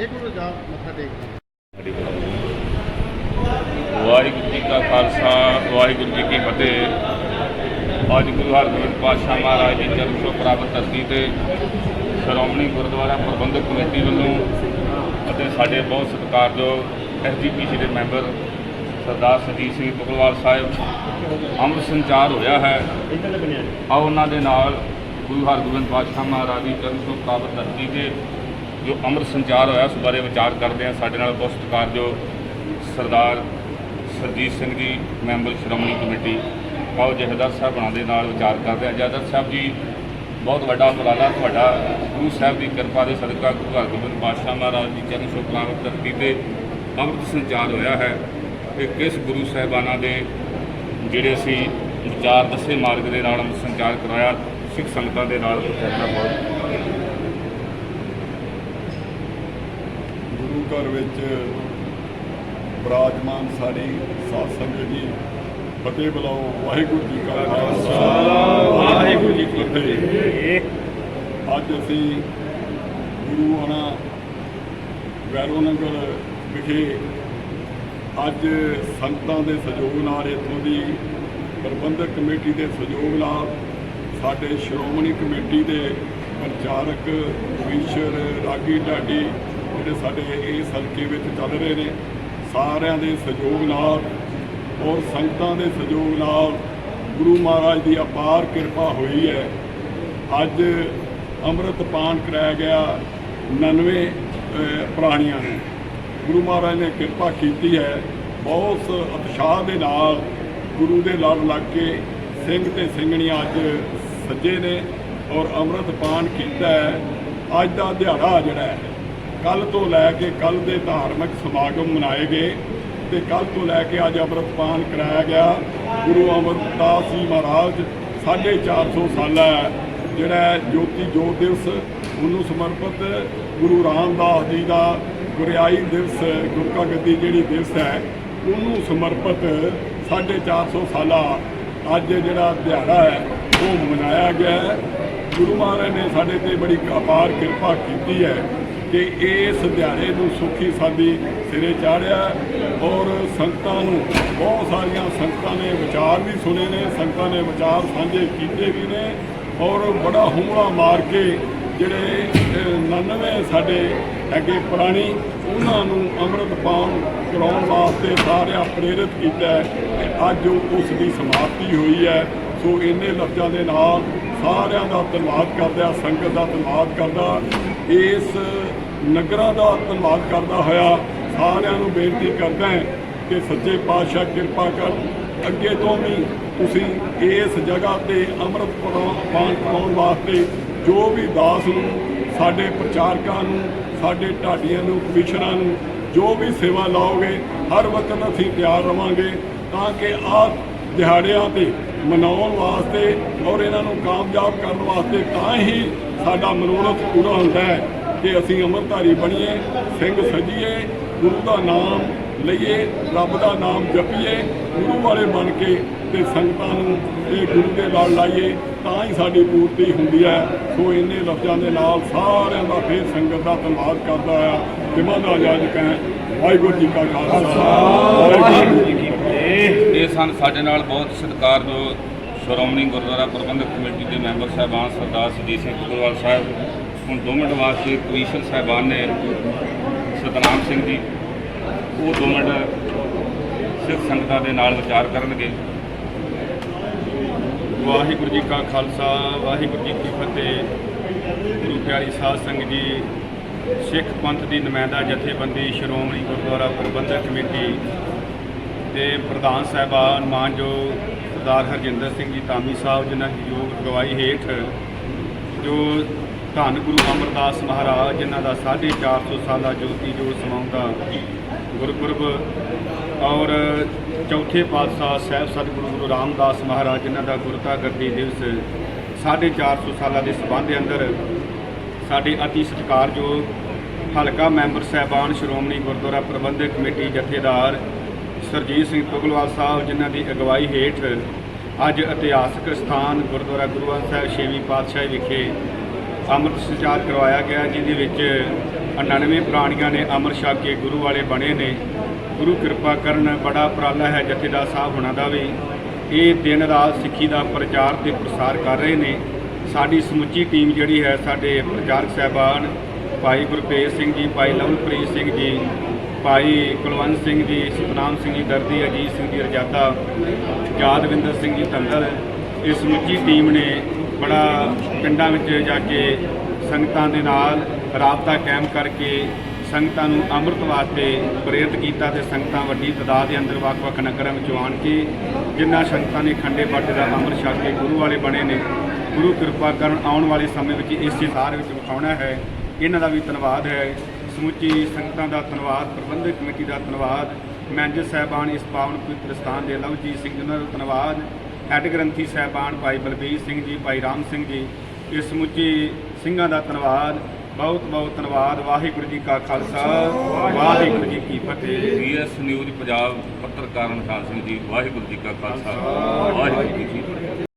ਮੱਥਾ ਟੇਕਦੇ ਵਾਹਿਗੁਰੂ ਜੀ ਕਾ ਖਾਲਸਾ, ਵਾਹਿਗੁਰੂ ਜੀ ਕੀ ਫਤਿਹ। ਅੱਜ ਗੁਰੂ ਹਰਗੋਬਿੰਦ ਪਾਤਸ਼ਾਹ ਮਹਾਰਾਜ ਦੀ ਚਰਨ ਛੋਹ ਪ੍ਰਾਪਤ ਧਰਤੀ ਤੇ ਸ਼੍ਰੋਮਣੀ ਗੁਰਦੁਆਰਾ ਪ੍ਰਬੰਧਕ ਕਮੇਟੀ ਵੱਲੋਂ ਅਤੇ ਸਾਡੇ ਬਹੁਤ ਸਤਿਕਾਰਯੋਗ ਐਸਜੀਪੀਸੀ ਦੇ ਮੈਂਬਰ ਸਰਦਾਰ ਸਜੀਤ ਸਿੰਘ ਬਗਲਵਾਲ ਸਾਹਿਬ, ਅੰਮ੍ਰਿਤ ਸੰਚਾਰ ਹੋਇਆ ਹੈ। ਆਓ ਉਹਨਾਂ ਦੇ ਨਾਲ ਗੁਰੂ ਹਰਗੋਬਿੰਦ ਪਾਤਸ਼ਾਹ ਮਹਾਰਾਜ ਦੀ ਚਰਨ ਛੋਹ ਪ੍ਰਾਪਤ ਧਰਤੀ ਤੇ ਜੋ ਅੰਮ੍ਰਿਤ ਸੰਚਾਰ ਹੋਇਆ ਉਸ ਬਾਰੇ ਵਿਚਾਰ ਕਰਦੇ ਹਾਂ। ਸਾਡੇ ਨਾਲ ਬਹੁਤ ਸਤਿਕਾਰਯੋਗ ਸਰਦਾਰ ਸਰਜੀਤ ਸਿੰਘ ਜੀ, ਮੈਂਬਰ ਸ਼੍ਰੋਮਣੀ ਕਮੇਟੀ, ਆਓ ਜਹਦਰ ਸਾਹਿਬਾਂ ਦੇ ਨਾਲ ਵਿਚਾਰ ਕਰਦੇ ਹਾਂ। ਜਹਦਰ ਸਾਹਿਬ ਜੀ, ਬਹੁਤ ਵੱਡਾ ਉਪਰਾਲਾ ਤੁਹਾਡਾ। ਗੁਰੂ ਸਾਹਿਬ ਦੀ ਕਿਰਪਾ ਦੇ ਸਦਕਾ ਗੁਰੂ ਹਰਗੋਬਿੰਦ ਪਾਤਸ਼ਾਹ ਮਹਾਰਾਜ ਜੀ ਚਰਨ ਛੋਹ ਧਰਤੀ ਤੇ ਅੰਮ੍ਰਿਤ ਸੰਚਾਰ ਹੋਇਆ ਹੈ। ਕਿ ਕਿਸ ਗੁਰੂ ਸਾਹਿਬਾਨਾਂ ਦੇ ਜਿਹੜੇ ਅਸੀਂ ਵਿਚਾਰ ਦੱਸੇ ਮਾਰਗ ਦੇ ਨਾਲ ਅੰਮ੍ਰਿਤ ਸੰਚਾਰ ਕਰਾਇਆ, ਸਿੱਖ ਸੰਗਤਾਂ ਦੇ ਨਾਲ ਕਰਨਾ ਬਹੁਤ ਗੁਰੂ ਘਰ ਵਿੱਚ ਬਰਾਜਮਾਨ ਸਾਡੀ ਸਾਧ ਸੰਗਤ ਜੀ ਫਤਿਹ ਬੁਲਾਓ ਵਾਹਿਗੁਰੂ ਜੀ ਕਾ ਖਾਲਸਾ। ਵਾਹਿਗੁਰੂ ਜੀ ਕੀ ਫਤਿਹ। ਅੱਜ ਅਸੀਂ ਗੁਰੂ ਆਣਾ ਵੈਰੋ ਨਗਰ ਵਿਖੇ ਅੱਜ ਸੰਤਾਂ ਦੇ ਸਹਿਯੋਗ ਨਾਲ ਇੱਥੋਂ ਦੀ ਪ੍ਰਬੰਧਕ ਕਮੇਟੀ ਦੇ ਸਹਿਯੋਗ ਨਾਲ ਸਾਡੇ ਸ਼੍ਰੋਮਣੀ ਕਮੇਟੀ ਦੇ ਪ੍ਰਚਾਰਕ ਵਿਸ਼ਰ ਰਾਗੀ ਢਾਡੀ ਜਿਹੜੇ ਸਾਡੇ ਇਸ ਹਲਕੇ ਵਿੱਚ ਚੱਲ ਰਹੇ ਨੇ, ਸਾਰਿਆਂ ਦੇ ਸਹਿਯੋਗ ਨਾਲ ਔਰ ਸੰਗਤਾਂ ਦੇ ਸਹਿਯੋਗ ਨਾਲ ਗੁਰੂ ਮਹਾਰਾਜ ਦੀ ਅਪਾਰ ਕਿਰਪਾ ਹੋਈ ਹੈ। ਅੱਜ ਅੰਮ੍ਰਿਤ ਪਾਨ ਕਰਾਇਆ ਗਿਆ 99 ਪ੍ਰਾਣੀਆਂ ਨੂੰ। ਗੁਰੂ ਮਹਾਰਾਜ ਨੇ ਕਿਰਪਾ ਕੀਤੀ ਹੈ। ਬਹੁਤ ਉਤਸ਼ਾਹ ਦੇ ਨਾਲ ਗੁਰੂ ਦੇ ਲੜ ਲੱਗ ਕੇ ਸਿੰਘ ਤੇ ਸਿੰਘਣੀਆਂ ਅੱਜ ਸੱਜੇ ਨੇ ਔਰ ਅੰਮ੍ਰਿਤ ਪਾਨ ਕੀਤਾ ਹੈ। ਅੱਜ ਦਾ ਦਿਹਾੜਾ ਜਿਹੜਾ ਹੈ ਕੱਲ ਤੋਂ ਲੈ ਕੇ ਕੱਲ ਦੇ ਧਾਰਮਿਕ ਸਮਾਗਮ ਮਨਾਏ ਗਏ ਤੇ ਕੱਲ ਤੋਂ ਲੈ ਕੇ ਅੱਜ ਅੰਮ੍ਰਿਤ ਕਰਾਇਆ ਗਿਆ। ਗੁਰੂ ਅਮਰਦਾਸ ਜੀ ਮਹਾਰਾਜ 450 ਸਾਲਾ ਹੈ। ਜਿਹੜਾ ਜੋਤੀ ਜੋਤ ਦਿਵਸ, ਉਹਨੂੰ ਸਮਰਪਿਤ ਗੁਰੂ ਰਾਮਦਾਸ ਜੀ ਦਾ ਗੁਰਿਆਈ ਦਿਵਸ ਗੁਰਕਾ ਗੱਦੀ ਜਿਹੜੀ ਦਿਵਸ ਹੈ, ਉਹਨੂੰ ਸਮਰਪਿਤ 450 ਸਾਲਾ ਅੱਜ ਜਿਹੜਾ ਦਿਹਾੜਾ ਹੈ, ਉਹ ਮਨਾਇਆ ਗਿਆ ਗੁਰੂ ਮਹਾਰਾਜ ਨੇ ਸਾਡੇ ਤੇ ਬੜੀ ਅਪਾਰ ਕਿਰਪਾ ਕੀਤੀ ਹੈ। ਕਿ ਇਸ ਦਿਹਾੜੇ ਨੂੰ ਸੁਖੀ ਸਾਡੀ ਸਿਰੇ ਚਾੜਿਆ ਔਰ ਸੰਗਤਾਂ ਨੂੰ ਬਹੁਤ ਸਾਰੀਆਂ ਸੰਗਤਾਂ ਨੇ ਵਿਚਾਰ ਵੀ ਸੁਣੇ ਨੇ ਸੰਗਤਾਂ ਨੇ ਵਿਚਾਰ ਸਾਂਝੇ ਕੀਤੇ ਵੀ ਨੇ ਔਰ ਬੜਾ ਹੁਮਲਾ ਮਾਰ ਕੇ ਜਿਹੜੇ ਅਹ, 99 ਸਾਡੇ ਅੱਗੇ ਪੁਰਾਣੀ ਉਹਨਾਂ ਨੂੰ ਅੰਮ੍ਰਿਤ ਪਾਨ ਕਰਾਉਣ ਵਾਸਤੇ ਸਾਰਿਆਂ ਪ੍ਰੇਰਿਤ ਕੀਤਾ ਹੈ ਤੇ ਅੱਜ ਉਹ- ਉਸ ਦੀ ਸਮਾਪਤੀ ਹੋਈ ਹੈ। ਸੋ ਇੰਨੇ ਲਫ਼ਜ਼ਾਂ ਦੇ ਨਾਲ ਸਾਰਿਆਂ ਦਾ ਧੰਨਵਾਦ ਕਰਦਾ, ਸੰਗਤ ਦਾ ਧੰਨਵਾਦ ਕਰਦਾ, ਇਸ ਨਗਰਾਂ ਦਾ ਧੰਨਵਾਦ ਕਰਦਾ ਹੋਇਆ, ਸਾਰਿਆਂ ਨੂੰ ਬੇਨਤੀ ਕਰਦਾ ਕਿ ਸੱਚੇ ਪਾਤਸ਼ਾਹ ਕਿਰਪਾ ਕਰ, ਅੱਗੇ ਤੋਂ ਵੀ ਤੁਸੀਂ ਇਸ ਜਗ੍ਹਾ ਤੇ ਅੰਮ੍ਰਿਤ ਪਾਉਣ- ਵਾਸਤੇ ਜੋ ਵੀ ਦਾਸ ਨੂੰ, ਸਾਡੇ ਪ੍ਰਚਾਰਕਾਂ ਨੂੰ, ਸਾਡੇ ਢਾਡੀਆਂ ਨੂੰ ਕਮਿਸ਼ਨਰਾਂ ਨੂੰ, ਜੋ ਵੀ ਸੇਵਾ ਲਾਓਗੇ, ਹਰ ਵਕਤ ਅਸੀਂ ਤਿਆਰ ਰਵਾਂਗੇ ਤਾਂ ਕਿ ਆਹ ਦਿਹਾੜਿਆਂ ਤੇ ਮਨਾਉਣ ਵਾਸਤੇ ਔਰ ਇਹਨਾਂ ਨੂੰ ਕਾਮਯਾਬ ਕਰਨ ਵਾਸਤੇ ਤਾਂ ਹੀ ਸਾਡਾ ਮਨੋਰਥ ਪੂਰਾ ਹੁੰਦਾ ਹੈ ਕਿ ਅਸੀਂ ਅੰਮ੍ਰਿਤਧਾਰੀ ਬਣੀਏ, ਸਿੰਘ ਸਜੀਏ, ਗੁਰੂ ਦਾ ਨਾਮ ਲਈਏ, ਰੱਬ ਦਾ ਨਾਮ ਜਪੀਏ, ਗੁਰੂ ਵਾਲੇ ਬਣ ਕੇ ਤੇ ਸੰਗਤਾਂ ਨੂੰ ਇਹ ਗੁਰੂ ਦੇ ਨਾਲ ਲਾਈਏ, ਤਾਂ ਹੀ ਸਾਡੀ ਪੂਰਤੀ ਹੁੰਦੀ ਹੈ। ਸੋ ਇੰਨੇ ਲਫ਼ਜ਼ਾਂ ਦੇ ਨਾਲ ਸਾਰਿਆਂ ਦਾ ਫੇਰ ਸੰਗਤ ਦਾ ਧੰਨਵਾਦ ਕਰਦਾ ਆ ਜਿਮਾ ਦਾ ਆਜਾਦ ਕਹੇ ਵਾਹਿਗੁਰੂ ਜੀ ਕਾ ਖਾਲਸਾ। ਵਾਹਿਗੁਰੂ ਜੀ ਕੀ ਸਨ। ਸਾਡੇ ਨਾਲ ਬਹੁਤ ਸਤਿਕਾਰਯੋਗ ਸ਼੍ਰੋਮਣੀ ਗੁਰਦੁਆਰਾ ਪ੍ਰਬੰਧਕ ਕਮੇਟੀ ਦੇ ਮੈਂਬਰ ਸਾਹਿਬਾਨ ਸਰਦਾਰ ਸੁਜੀਤ ਸਿੰਘ ਗੁਰਵਾਲ ਸਾਹਿਬ, ਹੁਣ ਦੋ ਮਿੰਟ ਵਾਸਤੇ ਕਮਿਸ਼ਨ ਸਾਹਿਬਾਨ ਨੇ ਸਤਨਾਮ ਸਿੰਘ ਜੀ, ਉਹ ਦੋ ਮਿੰਟ ਸਿੱਖ ਸੰਗਤਾਂ ਦੇ ਨਾਲ ਵਿਚਾਰ ਕਰਨਗੇ। ਵਾਹਿਗੁਰੂ ਜੀ ਕਾ ਖਾਲਸਾ, ਵਾਹਿਗੁਰੂ ਜੀ ਕੀ ਫਤਿਹ। ਗੁਰੂ ਪਿਆਰੀ ਸਾਧ ਸੰਗਤ ਜੀ, ਸਿੱਖ ਪੰਥ ਦੀ ਨੁਮਾਇੰਦਾ ਜਥੇਬੰਦੀ ਸ਼੍ਰੋਮਣੀ ਗੁਰਦੁਆਰਾ ਪ੍ਰਬੰਧਕ ਕਮੇਟੀ ਦੇ ਪ੍ਰਧਾਨ ਸਾਹਿਬਾਨ ਮਾਨਯੋਗ ਸਰਦਾਰ ਹਰਜਿੰਦਰ ਸਿੰਘ ਜੀ ਧਾਮੀ ਸਾਹਿਬ, ਜਿਨ੍ਹਾਂ ਦੀ ਯੋਗ ਅਗਵਾਈ ਹੇਠ ਜੋ ਧੰਨ ਗੁਰੂ ਅਮਰਦਾਸ ਮਹਾਰਾਜ, ਜਿਨ੍ਹਾਂ ਦਾ 450 ਸਾਲਾ ਜੋਤੀ ਜੋ ਸਮਾਉਂਦਾ ਗੁਰਪੁਰਬ ਔਰ ਚੌਥੇ ਪਾਤਸ਼ਾਹ ਸਾਹਿਬ ਸਤਿਗੁਰੂ ਗੁਰੂ ਰਾਮਦਾਸ ਮਹਾਰਾਜ, ਜਿਨ੍ਹਾਂ ਦਾ ਗੁਰਤਾ ਗੱਦੀ ਦਿਵਸ 450 ਸਾਲਾਂ ਦੇ ਸਬੰਧ ਦੇ ਅੰਦਰ ਸਾਡੇ ਅਤੀ ਸਤਿਕਾਰਯੋਗ ਹਲਕਾ ਮੈਂਬਰ ਸਾਹਿਬਾਨ ਸ਼੍ਰੋਮਣੀ ਗੁਰਦੁਆਰਾ ਪ੍ਰਬੰਧਕ ਕਮੇਟੀ ਜਥੇਦਾਰ ਸਰਜੀਤ ਸਿੰਘ ਤੁਗਲਵਾਲ ਸਾਹਿਬ ਜਿਨ੍ਹਾਂ ਦੀ ਅਗਵਾਈ ਹੇਠ ਅੱਜ ਇਤਿਹਾਸਕ ਸਥਾਨ ਗੁਰਦੁਆਰਾ ਗੁਰੂ ਗ੍ਰੰਥ ਸਾਹਿਬ ਛੇਵੀਂ ਪਾਤਸ਼ਾਹੀ ਵਿਖੇ ਅੰਮ੍ਰਿਤ ਸੰਚਾਰ ਕਰਵਾਇਆ ਗਿਆ, ਜਿਹਦੇ ਵਿੱਚ 99 ਪ੍ਰਾਣੀਆਂ ਨੇ ਅੰਮ੍ਰਿਤ ਛਕ ਕੇ ਗੁਰੂ ਵਾਲੇ ਬਣੇ ਨੇ। ਗੁਰੂ ਕਿਰਪਾ ਕਰਨ ਬੜਾ ਉਪਰਾਲਾ ਹੈ, ਜਥੇਦਾਰ ਸਾਹਿਬ ਹੁਣਾਂ ਦਾ ਵੀ। ਇਹ ਦਿਨ ਰਾਤ ਸਿੱਖੀ ਦਾ ਪ੍ਰਚਾਰ ਤੇ ਪ੍ਰਸਾਰ ਕਰ ਰਹੇ ਨੇ। ਸਾਡੀ ਸਮੁੱਚੀ ਟੀਮ ਜਿਹੜੀ ਹੈ, ਸਾਡੇ ਪ੍ਰਚਾਰਕ ਸਹਿਬਾਨ ਭਾਈ ਗੁਰਪ੍ਰੀਤ ਸਿੰਘ ਜੀ, ਭਾਈ ਲਵਨਪ੍ਰੀਤ ਸਿੰਘ ਜੀ ਭਾਈ ਕੁਲਵੰਤ ਸਿੰਘ ਜੀ ਸਤਨਾਮ ਸਿੰਘ ਜੀ, ਦਰਦੀ ਅਜੀਤ ਸਿੰਘ ਜੀ ਰਜਾਦਾ ਯਾਦਵਿੰਦਰ ਸਿੰਘ ਜੀ ਧੰਦਲ ਇਸ ਸਮੁੱਚੀ ਟੀਮ ਨੇ ਬੜਾ ਪਿੰਡਾਂ ਵਿੱਚ ਜਾ ਕੇ ਸੰਗਤਾਂ ਦੇ ਨਾਲ ਰਾਬਤਾ ਕਾਇਮ ਕਰਕੇ ਸੰਗਤਾਂ ਨੂੰ ਅੰਮ੍ਰਿਤ ਵਾਸਤੇ ਪ੍ਰੇਰਿਤ ਕੀਤਾ ਤੇ ਸੰਗਤਾਂ ਵੱਡੀ ਤਦਾਦ ਦੇ ਅੰਦਰ ਵੱਖ-ਵੱਖ ਨਗਰਾਂ ਵਿੱਚ ਆਣ ਕੇ ਜਿਨ੍ਹਾਂ ਸੰਗਤਾਂ ਨੇ ਖੰਡੇ ਬਾਟੇ ਦਾ ਅੰਮ੍ਰਿਤ ਛਕ ਕੇ ਗੁਰੂ ਵਾਲੇ ਬਣੇ ਨੇ, ਗੁਰੂ ਕਿਰਪਾ ਕਰਨ ਆਉਣ ਵਾਲੇ ਸਮੇਂ ਵਿੱਚ ਇਸ ਸਾਰ ਵਿੱਚ ਵਿਖਾਉਣਾ ਹੈ। ਇਹਨਾਂ ਦਾ ਵੀ ਧੰਨਵਾਦ ਹੈ। ਸਮੁੱਚੀ ਸੰਗਤਾਂ ਦਾ ਧੰਨਵਾਦ ਪ੍ਰਬੰਧਕ ਕਮੇਟੀ ਦਾ ਧੰਨਵਾਦ ਮੈਨੇਜਰ ਸਾਹਿਬਾਨ ਇਸ ਪਾਵਨ ਪਵਿੱਤਰ ਸਥਾਨ ਦੇ ਲਵਜੀਤ ਸਿੰਘ ਜੀ ਦਾ ਧੰਨਵਾਦ ਹੈੱਡ ਗ੍ਰੰਥੀ ਸਾਹਿਬਾਨ ਭਾਈ ਬਲਬੀਰ ਸਿੰਘ ਜੀ ਭਾਈ ਰਾਮ ਸਿੰਘ ਜੀ ਇਸ ਸਮੁੱਚੇ ਸਿੰਘਾਂ ਦਾ ਧੰਨਵਾਦ ਬਹੁਤ ਬਹੁਤ ਧੰਨਵਾਦ ਵਾਹਿਗੁਰੂ ਜੀ ਕਾ ਖਾਲਸਾ ਵਾਹਿਗੁਰੂ ਜੀ ਕੀ ਫਤਿਹ। ਸੀਐਸ ਨਿਊਜ਼ ਪੰਜਾਬ ਪੱਤਰਕਾਰ ਨਿਸ਼ਾਨ ਸਿੰਘ ਜੀ ਵਾਹਿਗੁਰੂ ਜੀ ਕਾ ਖਾਲਸਾ ਵਾਹਿਗੁਰੂ ਜੀ ਕੀ ਫਤਿਹ।